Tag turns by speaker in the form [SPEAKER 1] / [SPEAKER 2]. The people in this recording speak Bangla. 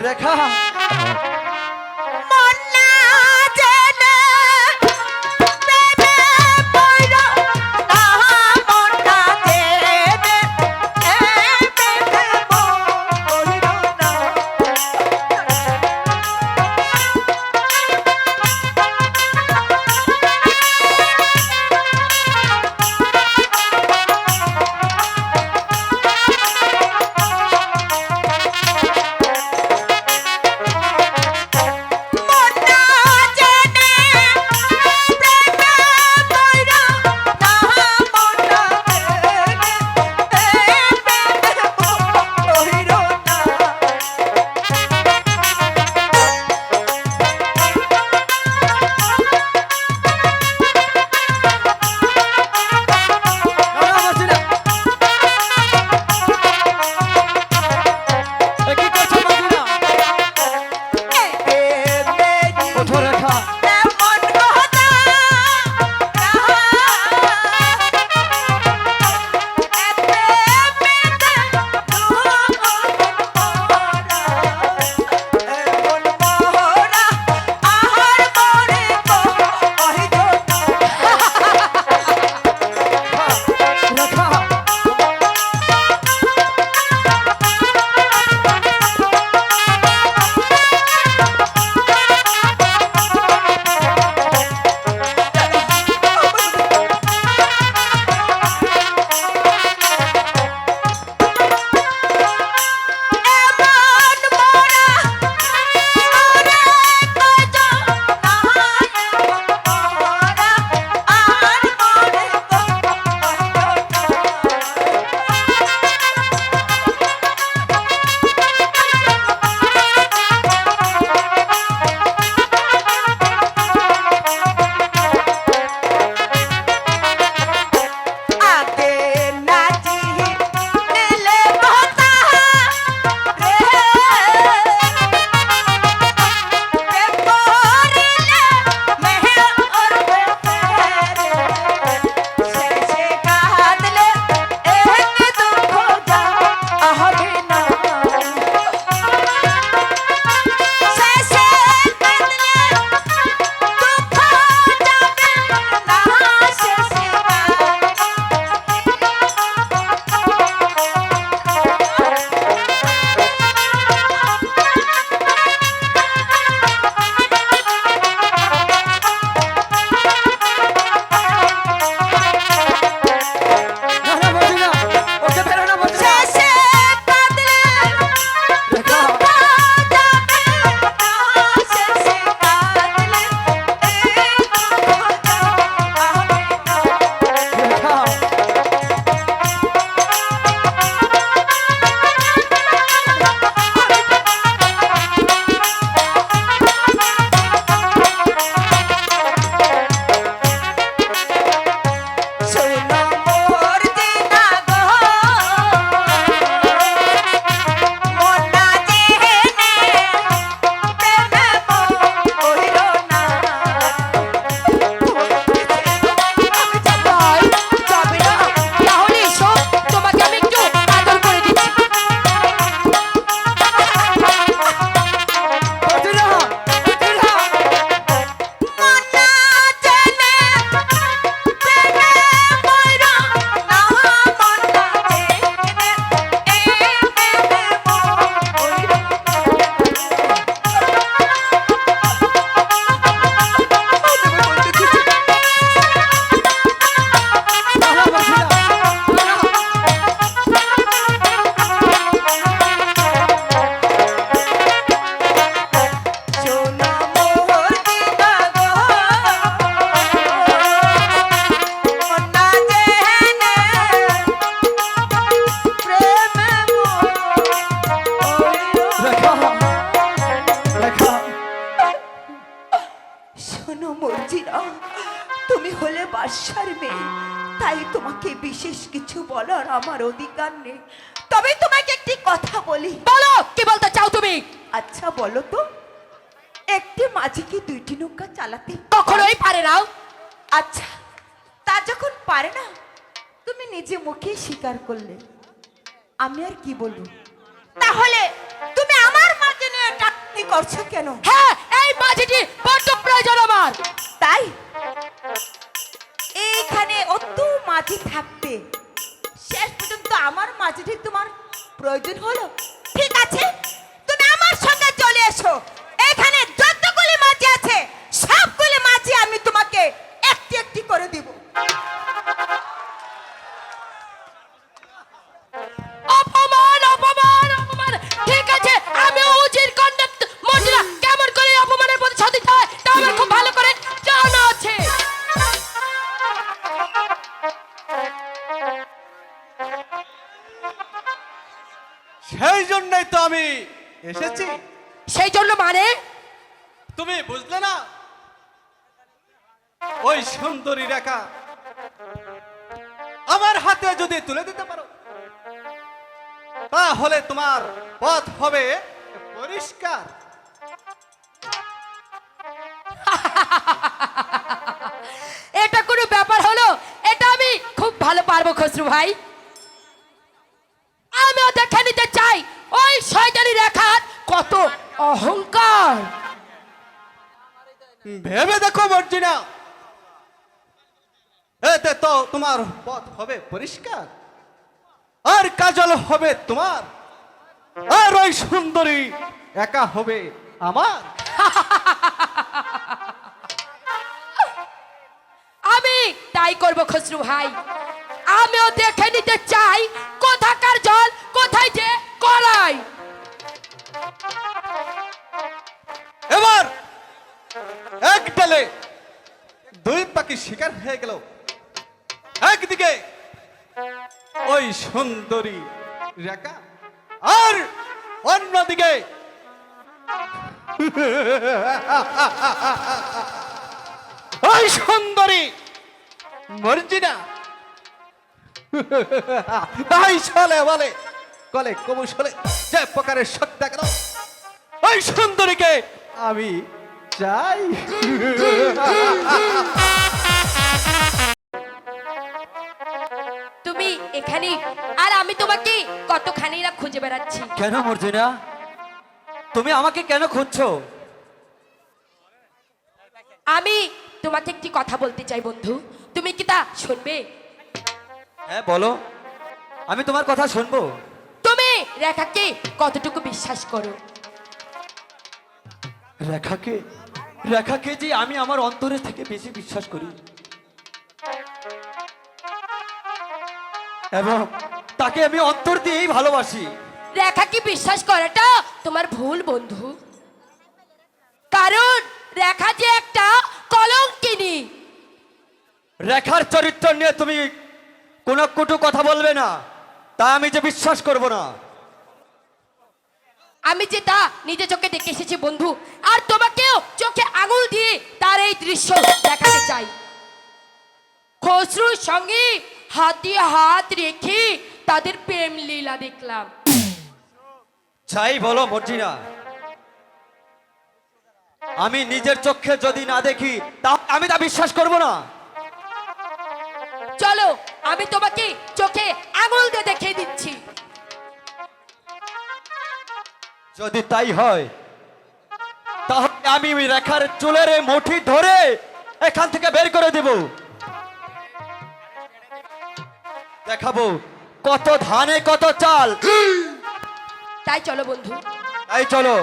[SPEAKER 1] রেখা
[SPEAKER 2] শোনো মর্জিরা তুমি হলে বাদশার মেয়ে। তাই তোমাকে বিশেষ কিছু বলার আমার অধিকার নেই। তবে তোমাকে একটি কথা বলি।
[SPEAKER 3] বলো কি বলতে চাও তুমি?
[SPEAKER 2] আচ্ছা বলো তো। একটি মাঝি কি দুইটি নৌকা চালাতে
[SPEAKER 3] কখনোই পারে না।
[SPEAKER 2] আচ্ছা তা যখন পারে না তুমি নিজে মুখে স্বীকার করলে। আমি আর কি বলব? তাহলে তুমি আমার মাঝে নিয়ে
[SPEAKER 1] করছ কেন?
[SPEAKER 3] হ্যাঁ এই মাঝিটি বড্ড প্রয়োজন আমার।
[SPEAKER 1] তাই? এইখানে অত মাঝি থাকতে শেষ পর্যন্ত আমার মাঝিটি তোমার প্রয়োজন হলো। ঠিক আছে, তুমি আমার সঙ্গে চলে এসো। এখানে যতগুলি মাঝি আছে, সবগুলি মাঝি আমি তোমাকে একটি একটি করে দিব।
[SPEAKER 3] আমি।
[SPEAKER 4] এসেছি।
[SPEAKER 3] সেই জন্য মানে?
[SPEAKER 4] তুমি বুঝলে না? ওই সুন্দরী রেখা। আমার হাতে যদি তুলে দিতে পারো তাহলে তোমার পথ হবে পরিষ্কার।
[SPEAKER 3] এটা কোনো ব্যাপার হলো? এটা আমি খুব ভালো পারব খসরু ভাই আমিও দেখে নিতে চাই ওই শয়তানি কত অহংকার?
[SPEAKER 4] ভেবে দেখো মর্জিনা। এতে তো তোমার পথ হবে পরিষ্কার। আর কাজল হবে তোমার। আর ওই সুন্দরী একা হবে আমার।
[SPEAKER 3] আমি তাই করব খসরু ভাই। আমিও দেখে নিতে চাই কোথাকার জল, কোথায় যে কলাই
[SPEAKER 4] এবার এক ডালে দুই পাখি শিকার হয়ে গেল। একদিকে ওই সুন্দরী রেখা আর অন্যদিকে ওই সুন্দরী মর্জিনা। ভাই চলে বলে, কলে কৌশলে যে প্রকারের শক্তি দেখানো ওই সুন্দরীকে আমি চাই।
[SPEAKER 3] তুমি এখানে আর আমি তোমাকে কতখানি না খুঁজে বেড়াচ্ছি?
[SPEAKER 5] কেন মর্জিনা? তুমি আমাকে কেন খুঁজছো?
[SPEAKER 3] আমি তোমাকে একটি কথা বলতে চাই বন্ধু। তুমি কি তা শুনবে?
[SPEAKER 5] হ্যাঁ বলো। আমি তোমার কথা শুনব।
[SPEAKER 3] তুমি রেখাকে কতটুকু বিশ্বাস করো?
[SPEAKER 5] রেখাকে রেখাকে যে আমি আমার অন্তরের থেকে বেশি বিশ্বাস করি। এবং তাকে আমি অন্তর দিয়েই ভালোবাসি।
[SPEAKER 3] রেখাকে বিশ্বাস করাটা তোমার ভুল বন্ধু। কারণ রেখা যে একটা কলঙ্কিনী।
[SPEAKER 5] রেখার চরিত্র নিয়ে তুমি কোনো কটু কথা বলবে না। তা আমি যে বিশ্বাস করব না।
[SPEAKER 3] আমি যে তা নিজে চোখে দেখে এসেছি বন্ধু আর তোমাকেও চোখে আঙুল দিয়ে তার এই দৃশ্য দেখাতে চাই। খসরুর সঙ্গে হাত হাত রেখে তাদের প্রেম লীলা দেখলাম।
[SPEAKER 5] যাই বলো মর্জিনা। আমি নিজের চোখে যদি না দেখি তা আমি তা বিশ্বাস করব না।
[SPEAKER 3] চলো আমি তোমাকে চোখে আঙুল দিয়ে দেখিয়ে দিচ্ছি।
[SPEAKER 5] যদি তাই হয় তাহলে আমি ওই রেখার চুলের মুঠি ধরে এখান থেকে বের করে দেব। দেখাবো কত ধানে কত চাল।
[SPEAKER 3] তাই চলো বন্ধু।
[SPEAKER 5] তাই চলো।